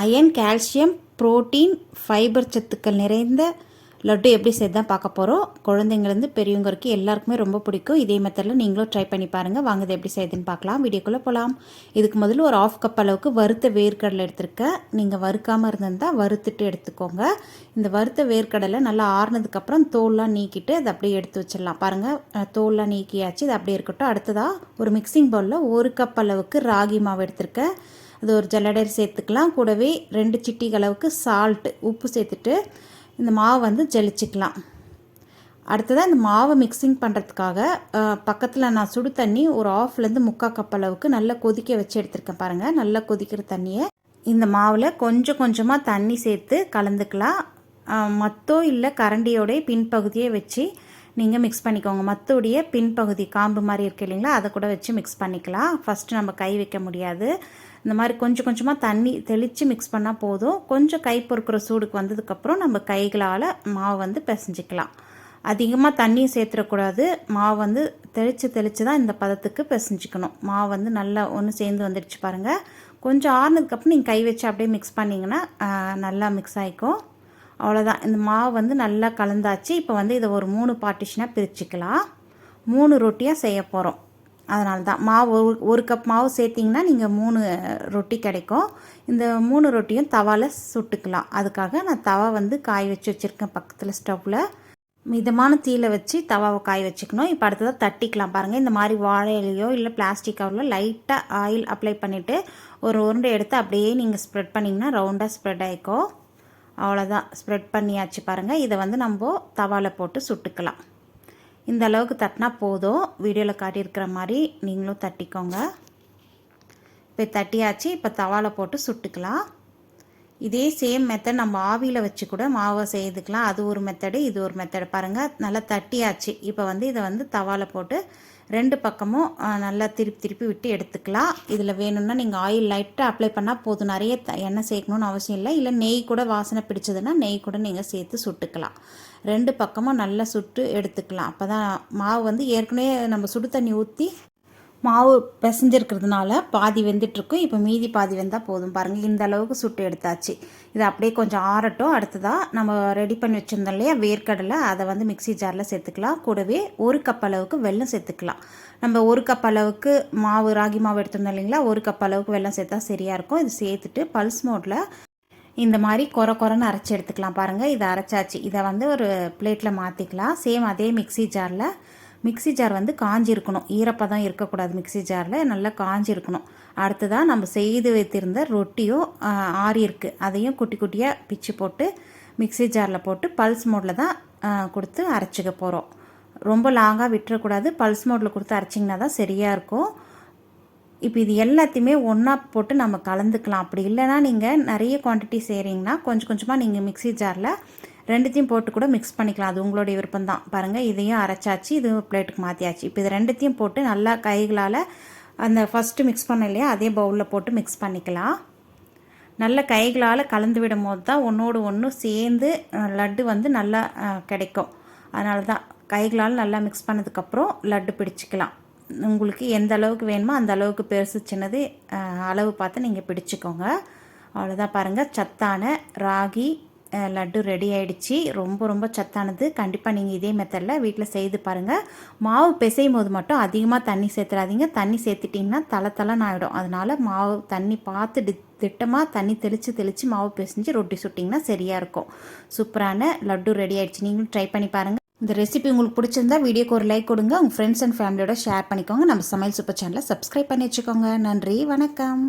Iron calcium protein fibre சத்துக்கள் நிறைந்த லட்டு எப்படி செய்து தான் பார்க்க போகிறோம் குழந்தைங்கலேருந்து பெரியவங்க வரைக்கும் எல்லாருக்குமே ரொம்ப பிடிக்கும். இதே மெத்தடில் நீங்களும் ட்ரை பண்ணி பாருங்கள் வாங்க எப்படி செய்யுதுன்னு பார்க்கலாம். வீடியோக்குள்ளே போகலாம். இதுக்கு முதல்ல ஒரு ஆஃப் கப் அளவுக்கு வறுத்த வேர்க்கடலை எடுத்திருக்கேன். நீங்கள் வறுக்காமல் இருந்திருந்தால் வறுத்துட்டு எடுத்துக்கோங்க. இந்த வறுத்த வேர்க்கடலை நல்லா ஆறுனதுக்கப்புறம் தோல்லாம் நீக்கிட்டு அதை அப்படியே எடுத்து வச்சிடலாம். பாருங்கள் தோல்லாம் நீக்கியாச்சு. இது அப்படியே இருக்கட்டும். அடுத்ததாக ஒரு மிக்சிங் பவுலில் ஒரு கப் அளவுக்கு ராகி மாவு எடுத்திருக்கேன். அது ஒரு ஜல்லடர் சேர்த்துக்கலாம். கூடவே ரெண்டு சிட்டிக்கு அளவுக்கு சால்ட்டு உப்பு சேர்த்துட்டு இந்த மாவை வந்து ஜலிச்சுக்கலாம். அடுத்ததாக இந்த மாவை மிக்சிங் பண்ணுறதுக்காக பக்கத்தில் நான் சுடு தண்ணி ஒரு ஆஃப்லேருந்து முக்கால் கப் அளவுக்கு நல்லா கொதிக்க வச்சு எடுத்துருக்கேன் பாருங்கள் நல்லா கொதிக்கிற தண்ணியை இந்த மாவில் கொஞ்சம் கொஞ்சமாக தண்ணி சேர்த்து கலந்துக்கலாம். மத்தோ இல்லை கரண்டியோடைய பின்பகுதியை வச்சு நீங்கள் மிக்ஸ் பண்ணிக்கோங்க. மத்தோடைய பின்பகுதி காம்பு மாதிரி இருக்கு இல்லைங்களா? அதை கூட வச்சு மிக்ஸ் பண்ணிக்கலாம். ஃபஸ்ட்டு நம்ம கை வைக்க முடியாது. இந்த மாதிரி கொஞ்சம் கொஞ்சமாக தண்ணி தெளித்து மிக்ஸ் பண்ணால் போதும். கொஞ்சம் கை பொறுக்கிற சூடுக்கு வந்ததுக்கப்புறம் நம்ம கைகளால் மாவு வந்து பிசைஞ்சிக்கலாம். அதிகமாக தண்ணியும் சேர்த்துடக்கூடாது. மாவு வந்து தெளித்து தெளித்து தான் இந்த பதத்துக்கு பிசைஞ்சிக்கணும். மாவு வந்து நல்லா ஒன்று சேர்ந்து வந்துடுச்சு பாருங்கள் கொஞ்சம் ஆறுனதுக்கப்புறம் நீங்கள் கை வச்சு அப்படியே மிக்ஸ் பண்ணிங்கன்னா நல்லா மிக்ஸ் ஆகிக்கும் அவ்வளோதான் இந்த மாவு வந்து நல்லா கலந்தாச்சு. இப்போ வந்து இதை ஒரு மூணு பார்ட்டிஷனாக பிரிச்சுக்கலாம். மூணு ரொட்டியாக செய்ய போகிறோம் அதனால தான் மாவு ஒரு ஒரு கப் மாவு சேர்த்திங்கன்னா நீங்கள் மூணு ரொட்டி கிடைக்கும். இந்த மூணு ரொட்டியும் தவாவில் சுட்டுக்கலாம். அதுக்காக நான் தவா வந்து காய வச்சு வச்சுருக்கேன் பக்கத்தில் ஸ்டவ்வில் மிதமான தீயில வச்சு தவாவை காய வச்சுக்கணும். இப்போ அடுத்ததாக தட்டிக்கலாம் பாருங்கள் இந்த மாதிரி வாழையிலையோ இல்லை பிளாஸ்டிக் கவரில் லைட்டாக ஆயில் அப்ளை பண்ணிவிட்டு ஒரு உருண்டை எடுத்து அப்படியே நீங்கள் ஸ்ப்ரெட் பண்ணிங்கன்னா ரவுண்டாக ஸ்ப்ரெட் ஆகிக்கும் அவ்வளோதான் ஸ்ப்ரெட் பண்ணியாச்சு பாருங்கள் இதை வந்து நம்ம தவாவில் போட்டு சுட்டுக்கலாம். இந்த அளவுக்கு தட்டினா போதும். வீடியோவில் காட்டியிருக்கிற மாதிரி நீங்களும் தட்டிக்கோங்க. இப்போ தட்டியாச்சு. இப்போ தவாவில் போட்டு சுட்டுக்கலாம். இதே சேம் மெத்தட் நம்ம ஆவியில் வச்சு கூட மாவை செய்துக்கலாம். அது ஒரு மெத்தடு இது ஒரு மெத்தடு பாருங்கள் நல்லா தட்டியாச்சு. இப்போ வந்து இதை வந்து தவாவில் போட்டு ரெண்டு பக்கமும் நல்லா திருப்பி திருப்பி விட்டு எடுத்துக்கலாம். இதில் வேணும்னா நீங்கள் ஆயில் லைட்டாக அப்ளை பண்ணால் போதும். நிறைய எண்ணெய் சேர்க்கணும்னு அவசியம் இல்லை. இல்லை நெய் கூட வாசனை பிடிச்சதுன்னா நெய் கூட நீங்கள் சேர்த்து சுட்டுக்கலாம். ரெண்டு பக்கமும் நல்லா சுட்டு எடுத்துக்கலாம். அப்போ தான் மாவு வந்து ஏற்கனவே நம்ம சுடு தண்ணி ஊற்றி மாவு பிசைஞ்சிருக்கிறதுனால பாதி வெந்துட்டுருக்கும் இப்போ மீதி பாதி வெந்தால் போதும். பாருங்கள் இந்த அளவுக்கு சுட்டு எடுத்தாச்சு. இது அப்படியே கொஞ்சம் ஆறட்டும். அடுத்ததாக நம்ம ரெடி பண்ணி வச்சுருந்தோம் இல்லையா வேர்க்கடலை அதை வந்து மிக்ஸி ஜாரில் சேர்த்துக்கலாம். கூடவே ஒரு கப் அளவுக்கு வெல்லம் சேர்த்துக்கலாம். நம்ம ஒரு கப் அளவுக்கு மாவு ராகி மாவு எடுத்திருந்தோம் இல்லைங்களா ஒரு கப் அளவுக்கு வெல்லம் சேர்த்தா சரியாக இருக்கும். இது சேர்த்துட்டு பல்ஸ் மோட்டில் இந்த மாதிரி கொர கொரன்னு அரைச்சி எடுத்துக்கலாம் பாருங்கள் இதை அரைச்சாச்சு. இதை வந்து ஒரு பிளேட்டில் மாற்றிக்கலாம் சேம் அதே மிக்ஸி ஜாரில் மிக்ஸி ஜார் வந்து காஞ்சிருக்கணும். ஈரப்பதம் இருக்கக்கூடாது மிக்ஸி ஜாரில் நல்லா காஞ்சிருக்கணும். அடுத்ததாக நம்ம செய்து வைத்திருந்த ரொட்டியும் ஆஹ், ஆறி அதையும் குட்டி குட்டியாக பிச்சு போட்டு மிக்ஸி ஜாரில் போட்டு பல்ஸ் மோடில் தான் கொடுத்து அரைச்சிக்க போகிறோம் ரொம்ப லாங்காக விட்டுறக்கூடாது. பல்ஸ் மோடில் கொடுத்து அரைச்சிங்கன்னா தான் சரியாக இருக்கும். இப்போ இது எல்லாத்தையுமே ஒன்றா போட்டு நம்ம கலந்துக்கலாம். அப்படி இல்லைன்னா நீங்கள் நிறைய குவான்டிட்டி செய்கிறீங்கன்னா கொஞ்சம் கொஞ்சமாக நீங்கள் மிக்ஸி ஜாரில் ரெண்டுத்தையும் போட்டு கூட மிக்ஸ் பண்ணிக்கலாம். அது உங்களுடைய விருப்பம் தான் பாருங்கள் இதையும் அரைச்சாச்சு இது பிளேட்டுக்கு மாற்றியாச்சு இப்போ இது ரெண்டுத்தையும் போட்டு நல்லா கைகளால் அந்த ஃபஸ்ட்டு மிக்ஸ் பண்ண இல்லையா அதே பவுலில் போட்டு மிக்ஸ் பண்ணிக்கலாம். நல்ல கைகளால் கலந்து விடும் போது தான் ஒன்றோடு ஒன்று சேர்ந்து லட்டு வந்து நல்லா கிடைக்கும். அதனால தான் கைகளால் நல்லா மிக்ஸ் பண்ணதுக்கப்புறம் லட்டு பிடிச்சிக்கலாம். உங்களுக்கு எந்த அளவுக்கு வேணுமோ அந்த அளவுக்கு பெருசு சின்னது அளவு பார்த்து நீங்கள் பிடிச்சிக்கோங்க. அவ்வளோதான் பாருங்கள் சத்தான ராகி லட்டு ரெடி ஆயிடுச்சு. ரொம்ப ரொம்ப சத்தானது. கண்டிப்பாக நீங்கள் இதே மெத்தடில் வீட்டில் செய்து பாருங்கள் மாவு பிசையும் போது மட்டும் அதிகமாக தண்ணி சேர்த்துடாதீங்க தண்ணி சேர்த்துட்டிங்கன்னா தலை தலைன்னு ஆகிடும் அதனால் மாவு தண்ணி பார்த்து டி திட்டமாக தண்ணி தெளித்து தெளித்து மாவு பிசைஞ்சு ரொட்டி சுட்டிங்கன்னா சரியாக இருக்கும். சூப்பரான லட்டு ரெடி ஆயிடுச்சு. நீங்களும் ட்ரை பண்ணி பாருங்கள் இந்த ரெசிபி உங்களுக்கு பிடிச்சிருந்தா வீடியோக்கு ஒரு லைக் கொடுங்க. உங்கள் ஃப்ரெண்ட்ஸ் அண்ட் ஃபேமிலியோட ஷேர் பண்ணிக்கோங்க. நம்ம சமையல் சூப்பர் சேனலை சப்ஸ்கிரைப் பண்ணி வச்சுக்கோங்க. நன்றி. வணக்கம்.